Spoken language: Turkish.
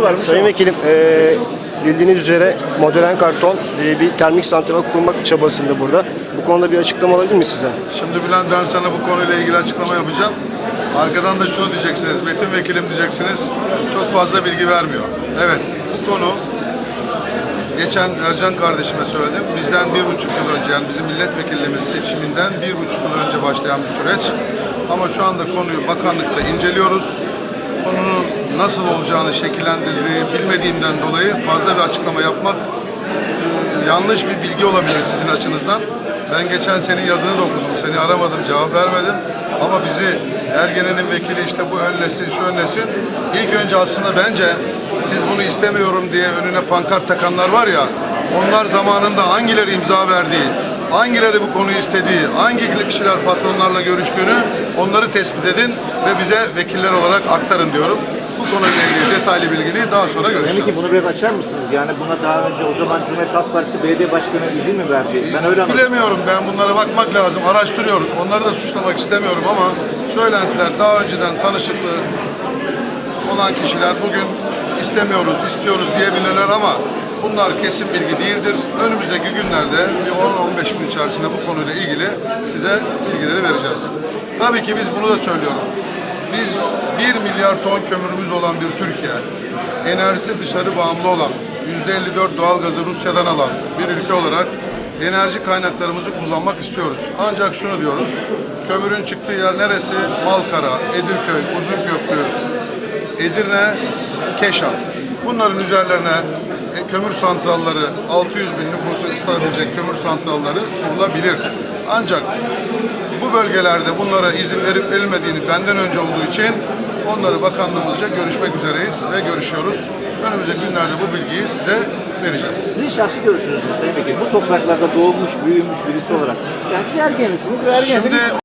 konusu varmış. Sayın Vekilim, eee, bildiğiniz üzere modern karton eee, bir termik santral kurmak çabasında burada. Bu konuda bir açıklama alabilir miyiz sizden? Şimdi Bülent ben sana bu konuyla ilgili açıklama yapacağım. Arkadan da şunu diyeceksiniz, Metin Vekilim diyeceksiniz, çok fazla bilgi vermiyor. Evet, bu konu geçen Ercan kardeşime söyledim. Bizden bir buçuk yıl önce yani bizim milletvekilliğimiz seçiminden bir buçuk yıl önce başlayan bir süreç. Ama şu anda konuyu bakanlıkta inceliyoruz. Nasıl olacağını şekillendirdiği bilmediğimden dolayı fazla bir açıklama yapmak e, yanlış bir bilgi olabilir sizin açınızdan. Ben geçen senin yazını da okudum. Seni aramadım, cevap vermedim. Ama bizi Ergene'nin vekili işte bu önlesin, şu önlesin. İlk önce aslında bence siz bunu istemiyorum diye önüne pankart takanlar var ya, onlar zamanında hangileri imza verdiği, hangileri bu konuyu istediği, hangi kişiler patronlarla görüştüğünü onları tespit edin ve bize vekiller olarak aktarın diyorum. Konuyla ilgili detaylı bilgili daha sonra görüşeceğiz. Demek ki bunu biraz açar mısınız? Yani buna daha önce o zaman Cumhuriyet Halk Partisi Belediye Başkanı izin mi verdi? Ben öyle anladım. Bilemiyorum ben bunlara bakmak lazım. Araştırıyoruz. Onları da suçlamak istemiyorum ama söylentiler daha önceden tanışıklığı olan kişiler bugün istemiyoruz, istiyoruz diyebilirler ama bunlar kesin bilgi değildir. Önümüzdeki günlerde bir 10-15 gün içerisinde bu konuyla ilgili size bilgileri vereceğiz. Tabii ki biz bunu da söylüyoruz. Biz 1 milyar ton kömürümüz olan bir Türkiye, enerjisi dışarı bağımlı olan, %54 doğalgazı Rusya'dan alan bir ülke olarak enerji kaynaklarımızı kullanmak istiyoruz. Ancak şunu diyoruz, kömürün çıktığı yer neresi? Malkara, Edirköy, Uzunköprü, Edirne, Keşan. Bunların üzerlerine e, kömür santralları, 600 bin nüfusu ısıtabilecek kömür santralları kurulabilir. Ancak bu bölgelerde bunlara izin verip verilmediğini benden önce olduğu için onları bakanlığımızca görüşmek üzereyiz ve görüşüyoruz. Önümüzdeki günlerde bu bilgiyi size vereceğiz. Sizin şahsi görüşünüz Sayın Vekilim? Bu topraklarda doğmuş, büyümüş birisi olarak. Yani siz ergenisiniz ve ergenlik Şimdi